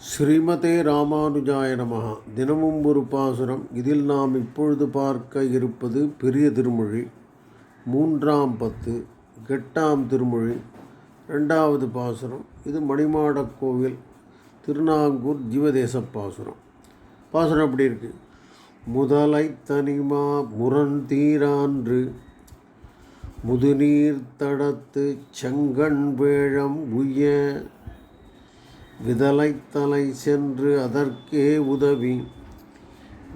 ஸ்ரீமதே ராமானுஜாய நமகா தினமும் ஒரு பாசுரம். இதில் நாம் இப்பொழுது பார்க்க இருப்பது பெரிய திருமொழி. மூன்றாம் பத்து எட்டாம் திருமொழி. ரெண்டாவது பாசுரம். இது மணிமாடக் கோவில் திருநாங்கூர் ஜீவதேச பாசுரம். பாசுரம் எப்படி இருக்கு? முதலை தனிமா முரண் தீரான்று முதுநீர் தடத்து செங்கண் வேழம் உய்ய விதலைத்தலை சென்று அதற்கே உதவி.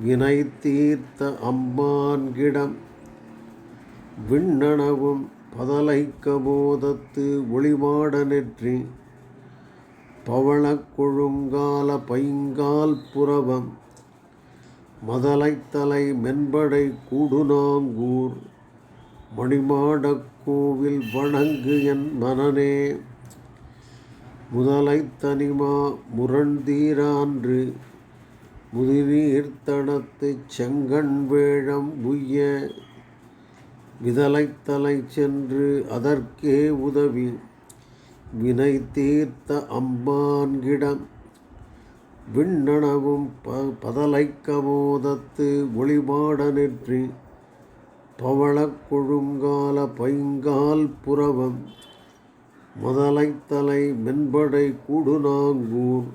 வினை தீர்த்த அம்மான்கிடம் விண்ணனவும் பதலைக்க போதத்து ஒளிமாட நெற்றி. பவளக்கொழுங்கால பைங்கால் புறவம் மதலைத்தலை மென்படை கூடுநாங்கூர். மணிமாடக் கோவில் வணங்கு என் மனனே முதலை தனிமா முரண்தீரான்று முதிநீர் செங்கண் வேழம் உய்ய விதலைத்தலை சென்று அதற்கே உதவி வினை தீர்த்த அம்பான்கிடம் விண்ணனவும் ப பதலைக்கமோதத்து போதத்து ஒளிமாட நெற்றி பவளக் கொழுங்கால பைங்கால் புறவம் முதலைத்தலை மென்படை கூடுநாங்கூர்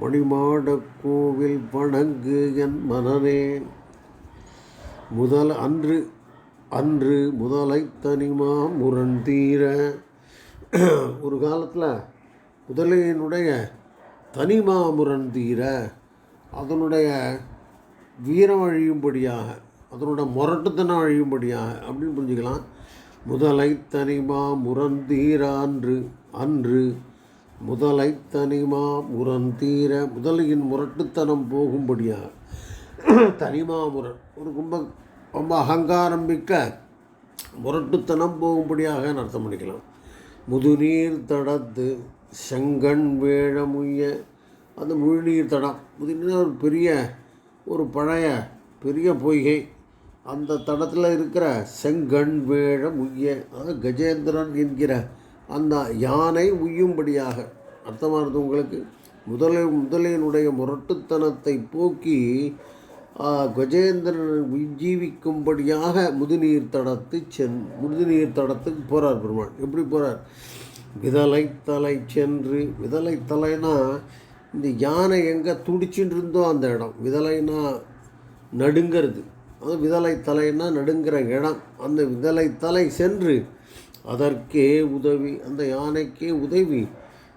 மணிமாடக் கோவில் வணங்கு என் மனனே. முதல் அன்று அன்று முதலை தனிமா முரண்தீர ஒரு காலத்தில் முதலையினுடைய தனிமா முரண்தீர அதனுடைய வீரம் அழியும்படியாக அதனோட முரட்டுத்தனம் அழியும்படியாக அப்படின்னு புரிஞ்சுக்கலாம். முதலை தனிமா முரந்தீரான்று அன்று அன்று முதலை தனிமா முரந்தீர முதலையின் முரட்டுத்தனம் போகும்படியாக தனிமா முரண் ஒரு கும்ப ரொம்ப அகங்காரம் மிக்க முரட்டுத்தனம் போகும்படியாக அர்த்தம் பண்ணிக்கலாம். முதுநீர் தடத்து செங்கண் வேழமுய்ய அந்த முழுநீர் தடம். முதுநீர் ஒரு பெரிய ஒரு பழைய பெரிய பொய்கை. அந்த தடத்தில் இருக்கிற செங்கண் வேழம் உய்ய அதாவது கஜேந்திரன் என்கிற அந்த யானை உய்யும்படியாக அர்த்தமானது உங்களுக்கு? முதலை முதலையினுடைய முரட்டுத்தனத்தை போக்கி கஜேந்திரன் உஜ்ஜீவிக்கும்படியாக முதுநீர் தடத்து சென் முதுநீர் தடத்துக்கு போகிறார் பெருமாள். எப்படி போகிறார் விதலை தலை சென்று விதலை தலைனா இந்த யானை எங்கே துடிச்சுட்டு இருந்தோ அந்த இடம். விதலைனா நடுங்கிறது. அது விதலை தலைன்னா நடுங்கிற இடம். அந்த விதலை தலை சென்று அதற்கே உதவி அந்த யானைக்கே உதவி.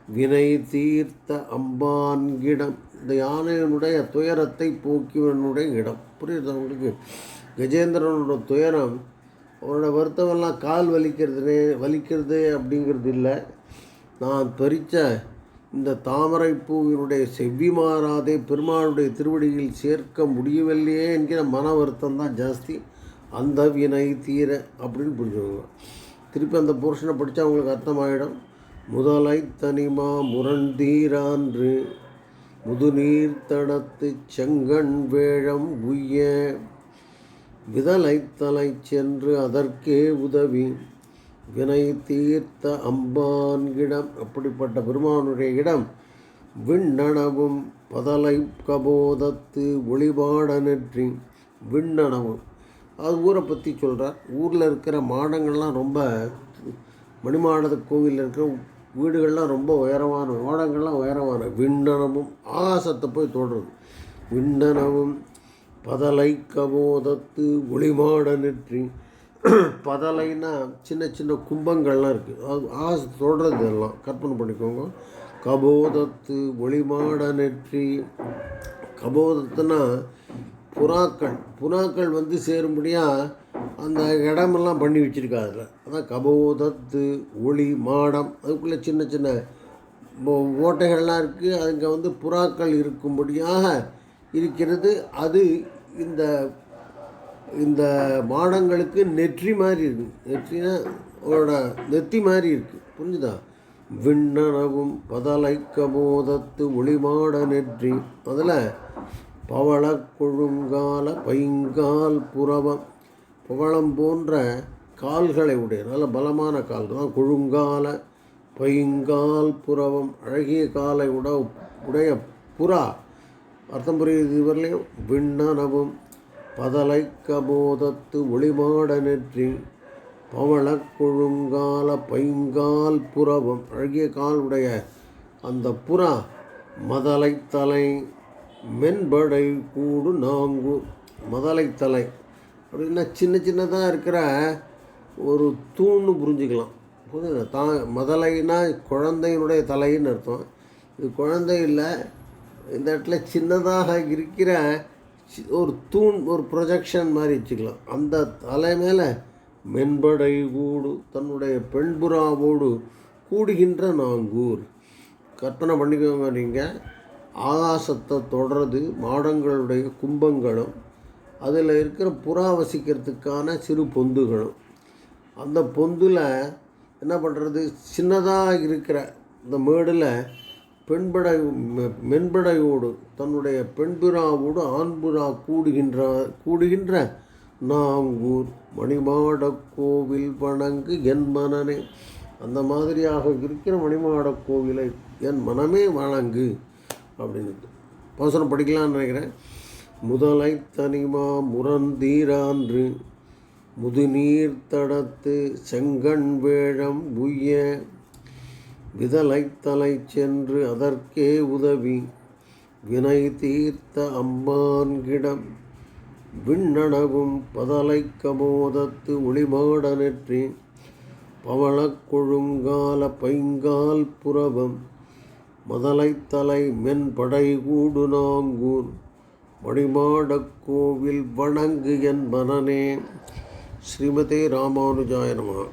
வினை தீர்த்த அம்பான்கிடம் இந்த யானையினுடைய துயரத்தை போக்கியவனுடைய இடம். புரியுது உங்களுக்கு? கஜேந்திரனோட துயரம் அவனோட வருத்தமெல்லாம் கால் வலிக்கிறது வலிக்கிறது அப்படிங்கிறது இல்லை. நான் பறித்த இந்த தாமரை பூவினுடைய செவ்வி மாறாதே பெருமாளுடைய திருவடியில் சேர்க்க முடியவில்லையே என்கிற மன வருத்தம் தான் ஜாஸ்தி. அந்த வினை தீர அப்படின்னு புரிஞ்சுக்கோங்க. திருப்பி அந்த போர்ஷனை படித்தா அவங்களுக்கு அர்த்தமாயிடும். முதலை தனிமா முரண்டீரான்று முதுநீர் தடத்து செங்கண் வேழம் உய்ய விதலைத்தலை சென்று அதற்கே உதவி. வினை தீர்த்த அம்பான்கிடம் அப்படிப்பட்ட பெருமானுடைய இடம். விண்ணனவும் பதலை கபோதத்து ஒளிபாட நெற்றி விண்ணனவும். அது ஊரை பற்றி சொல்கிறார் ஊரில் இருக்கிற மாடங்கள்லாம் ரொம்ப மணிமாடத கோவிலில் இருக்கிற வீடுகள்லாம் ரொம்ப உயரமான மாடங்கள்லாம் உயரமான விண்ணனமும் ஆகாசத்தை போய் தொடருது விண்ணனவும் பதலை கபோதத்து ஒளிமாட நெற்றி பதலைன்னா சின்ன சின்ன கும்பங்கள்லாம் இருக்குது அது ஆசை தொடர்றது எல்லாம் கற்பனை பண்ணிக்கோங்க கபோதத்து ஒளிமாட நெற்றி. கபோதத்துனா புறாக்கள். புறாக்கள் வந்து சேரும்படியாக அந்த இடமெல்லாம் பண்ணி வச்சுருக்கா அதில். அதான் கபோதத்து ஒளி மாடம் அதுக்குள்ளே சின்ன சின்ன ஓட்டைகள்லாம் இருக்குது அங்கே வந்து புறாக்கள் இருக்கும்படியாக இருக்கிறது. அது இந்த இந்த மாடங்களுக்கு நெற்றி மாதிரி இருக்குது நெற்றினா அவரோட நெத்தி மாதிரி இருக்குது புரிஞ்சுதா? விண்ணனவும் பதலைக்க போதத்து ஒளிமாட நெற்றி. அதில் பவள கொழுங்கால பைங்கால் புறவம் பவளம் போன்ற கால்களை உடைய நல்ல பலமான கால்கள். தான் கொழுங்கால பைங்கால் புறவம் அழகிய காலை உட உடைய புறா. அர்த்தம் புரியுது இவர்லையும்? விண்ணனவும் பதலை கபோதத்து ஒளிமாட நெற்றி பவளக்கொழுங்கால பைங்கால் புறவம் அழகிய கால் உடைய அந்த புறா மதலைத்தலை மென்படை கூடு நாங்கு மதலைத்தலை. அப்படின்னா சின்ன சின்னதாக இருக்கிற ஒரு தூண்னு புரிஞ்சுக்கலாம். புரியுது? தா மதலைனா குழந்தையினுடைய தலைன்னு அர்த்தம். இது குழந்தை இல்லை இந்த இடத்துல சின்னதாக இருக்கிற ஒரு தூண் ஒரு ப்ரொஜெக்ஷன் மாதிரி வச்சுக்கலாம். அந்த தலை மேலே மென்படை கூடு தன்னுடைய பெண்புறாவோடு கூடுகின்ற நாங்கூர். கற்பனை பண்ணிக்கோங்க நீங்கள் ஆகாசத்தை தொடர்றது மாடங்களுடைய கும்பங்களும் அதில் இருக்கிற புறா வசிக்கிறதுக்கான சிறு பொந்துகளும். அந்த பொந்தில் என்ன பண்ணுறது சின்னதாக இருக்கிற இந்த மேடில் பெண்படை மெ- மென்படையோடு தன்னுடைய பெண்புறாவோடு ஆண்புறா கூடுகின்ற கூடுகின்ற நாங்கூர் மணிமாட கோவில் வணங்கு என் மனனே. அந்த மாதிரியாக இருக்கிற மணிமாட கோவிலை என் மனமே வணங்கு அப்படின்னு பாசனம் படிக்கலான்னு நினைக்கிறேன். முதலை தனிமா முரந்தீரான்று முதுநீர் தடத்து செங்கண் வேழம் உய்ய விதலைத்தலை சென்று அதற்கே உதவி. வினை தீர்த்த அம்மான்கிடம் விண்ணடவும் பதலை கமோதத்து ஒளிமாட நெற்றி. பவளக்கொழுங்கால பைங்கால் புறவம் மதலைத்தலை மென்படை கூடு நாங்கூர். மணிமாடக் கோவில் வணங்கு என் மனனே ஸ்ரீமதே ராமானுஜாய நமः.